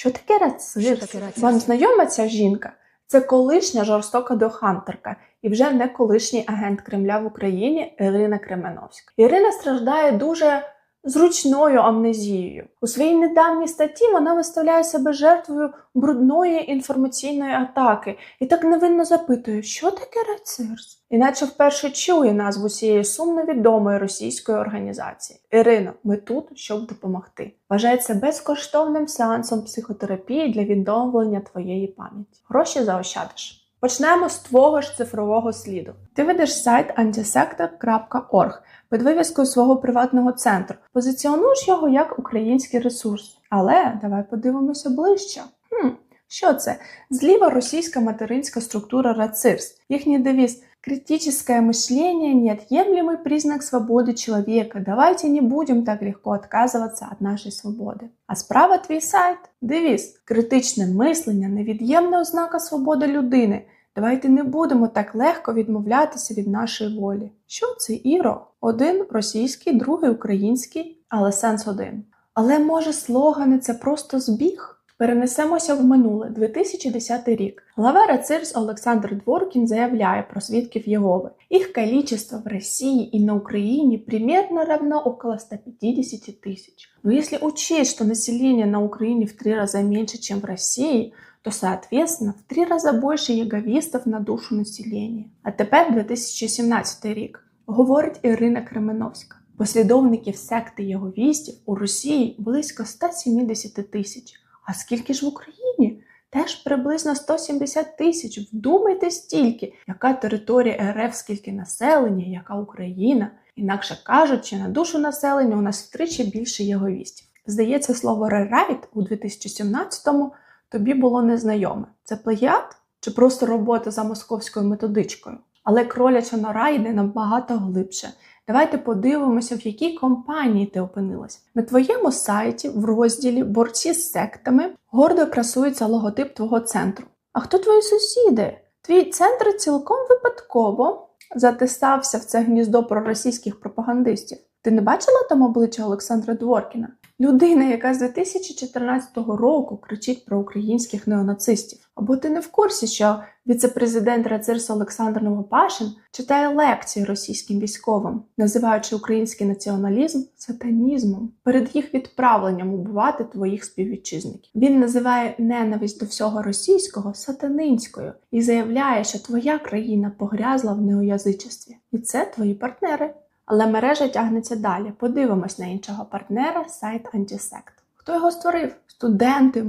Що таке рацизм? Що таке рацизм? Вам знайома ця жінка? Це колишня жорстока дохантерка і вже не колишній агент Кремля в Україні Ірина Кременовська. Ірина страждає дуже зручною амнезією. У своїй недавній статті вона виставляє себе жертвою брудної інформаційної атаки і так невинно запитує, що таке рацизм? Іначе вперше чує назву цієї сумно відомої російської організації. Ірино, ми тут, щоб допомогти. Вважається безкоштовним сеансом психотерапії для відновлення твоєї пам'яті. Гроші заощадиш. Почнемо з твого ж цифрового сліду. Ти ведеш сайт antisector.org під вивіскою свого приватного центру. Позиціонуєш його як український ресурс. Але давай подивимося ближче. Хм, що це? Зліва російська материнська структура РАЦИРС. Їхній девіз «Критическое мышление – неотъемлемый признак свободы человека. Давайте не будем так легко отказываться от нашої свободи». А справа твій сайт. Девіз «Критичне мислення – невід'ємна ознака свободи людини». Давайте не будемо так легко відмовлятися від нашої волі. Що це, Іро? Один російський, другий український, але сенс один. Але може слогани це просто збіг? Перенесемося в минуле 2010 рік. Глава РАЦИРС Олександр Дворкін заявляє про свідків Єгови. Их количество в России и на Украине примерно равно около 150 тысяч. Но если учесть, что население на Украине в три раза меньше, чем в России, то, соответственно, в три рази більше єговістів на душу населення. А тепер 2017 рік, говорить Ірина Кременовська. Послідовників секти єговістів у Росії близько 170 тисяч. А скільки ж в Україні? Теж приблизно 170 тисяч. Вдумайте стільки, яка територія РФ, скільки населення, яка Україна. Інакше кажучи, на душу населення у нас втричі більше єговістів. Здається, слово рерайт у 2017-му тобі було незнайоме. Це плагіат чи просто робота за московською методичкою? Але кроляча нора йде набагато глибше. Давайте подивимося, в якій компанії ти опинилась. На твоєму сайті в розділі Борці з сектами гордо красується логотип твого центру. А хто твої сусіди? Твій центр цілком випадково затисався в це гніздо проросійських пропагандистів. Ти не бачила там обличчя Олександра Дворкіна? Людина, яка з 2014 року кричить про українських неонацистів. Або ти не в курсі, що віце-президент Рацирс Олександр Новопашин читає лекції російським військовим, називаючи український націоналізм сатанізмом перед їх відправленням убивати твоїх співвітчизників. Він називає ненависть до всього російського сатанинською і заявляє, що твоя країна погрязла в неоязичестві. І це твої партнери. Але мережа тягнеться далі. Подивимось на іншого партнера сайт Антісект. Хто його створив? Студенти,